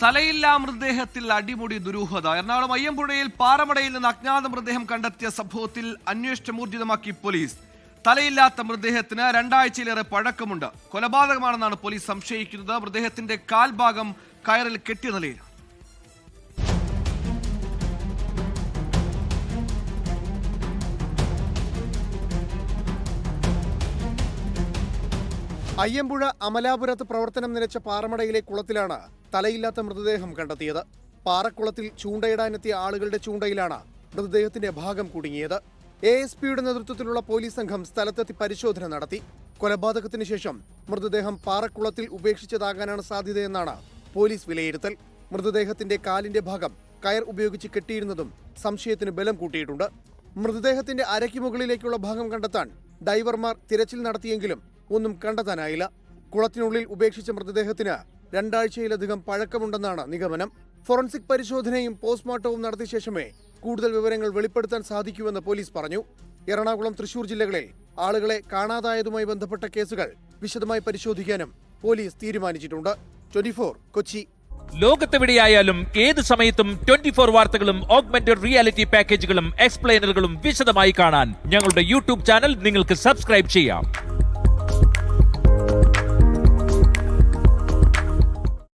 തലയില്ലാ മൃതദേഹത്തിൽ അടിമുടി ദുരൂഹത. എറണാകുളം അയ്യമ്പുഴയിൽ പാറമടയിൽ നിന്ന് അജ്ഞാത മൃതദേഹം കണ്ടെത്തിയ സംഭവത്തിൽ അന്വേഷണം ഊർജിതമാക്കി പോലീസ്. തലയില്ലാത്ത മൃതദേഹത്തിന് രണ്ടാഴ്ചയിലേറെ പഴക്കമുണ്ട്. കൊലപാതകമാണെന്നാണ് പോലീസ് സംശയിക്കുന്നത്. മൃതദേഹത്തിന്റെ കാൽഭാഗം കയറിൽ കെട്ടിയ നിലയിൽ. അയ്യമ്പുഴ അമലാപുരത്ത് പ്രവർത്തനം നിലച്ച പാറമടയിലെ കുളത്തിലാണ് തലയില്ലാത്ത മൃതദേഹം കണ്ടെത്തിയത്. പാറക്കുളത്തിൽ ചൂണ്ടയിടാനെത്തിയ ആളുകളുടെ ചൂണ്ടയിലാണ് മൃതദേഹത്തിന്റെ ഭാഗം കുടുങ്ങിയത്. എ എസ് പിയുടെ നേതൃത്വത്തിലുള്ള പോലീസ് സംഘം സ്ഥലത്തെത്തി പരിശോധന നടത്തി. കൊലപാതകത്തിന് ശേഷം മൃതദേഹം പാറക്കുളത്തിൽ ഉപേക്ഷിച്ചതാകാനാണ് സാധ്യതയെന്നാണ് പോലീസ് വിലയിരുത്തൽ. മൃതദേഹത്തിന്റെ കാലിന്റെ ഭാഗം കയർ ഉപയോഗിച്ച് കെട്ടിയിരുന്നതും സംശയത്തിന് ബലം കൂട്ടിയിട്ടുണ്ട്. മൃതദേഹത്തിന്റെ അരയ്ക്ക് മുകളിലേക്കുള്ള ഭാഗം കണ്ടെത്താൻ ഡൈവർമാർ തിരച്ചിൽ നടത്തിയെങ്കിലും ഒന്നും കണ്ടെത്താനായില്ല. കുളത്തിനുള്ളിൽ ഉപേക്ഷിച്ച മൃതദേഹത്തിന് രണ്ടാഴ്ചയിലധികം പഴക്കമുണ്ടെന്നാണ് നിഗമനം. ഫോറൻസിക് പരിശോധനയും പോസ്റ്റ്മോർട്ടവും നടത്തിയ ശേഷമേ കൂടുതൽ വിവരങ്ങൾ വെളിപ്പെടുത്താൻ സാധിക്കൂവെന്ന് പോലീസ് പറഞ്ഞു. എറണാകുളം തൃശൂർ ജില്ലകളിൽ ആളുകളെ കാണാതായതുമായി ബന്ധപ്പെട്ട കേസുകൾ വിശദമായി പരിശോധിക്കാനും പോലീസ് തീരുമാനിച്ചിട്ടുണ്ട്. ട്വന്റി കൊച്ചി. ലോകത്തെവിടെയായാലും ഏത് സമയത്തും ട്വന്റി ഫോർ വാർത്തകളും ഓഗ്മെന്റഡ് റിയാലിറ്റി പാക്കേജുകളും എക്സ്പ്ലെയിനറുകളും വിശദമായി കാണാൻ ഞങ്ങളുടെ യൂട്യൂബ് ചാനൽ നിങ്ങൾക്ക് സബ്സ്ക്രൈബ് ചെയ്യാം.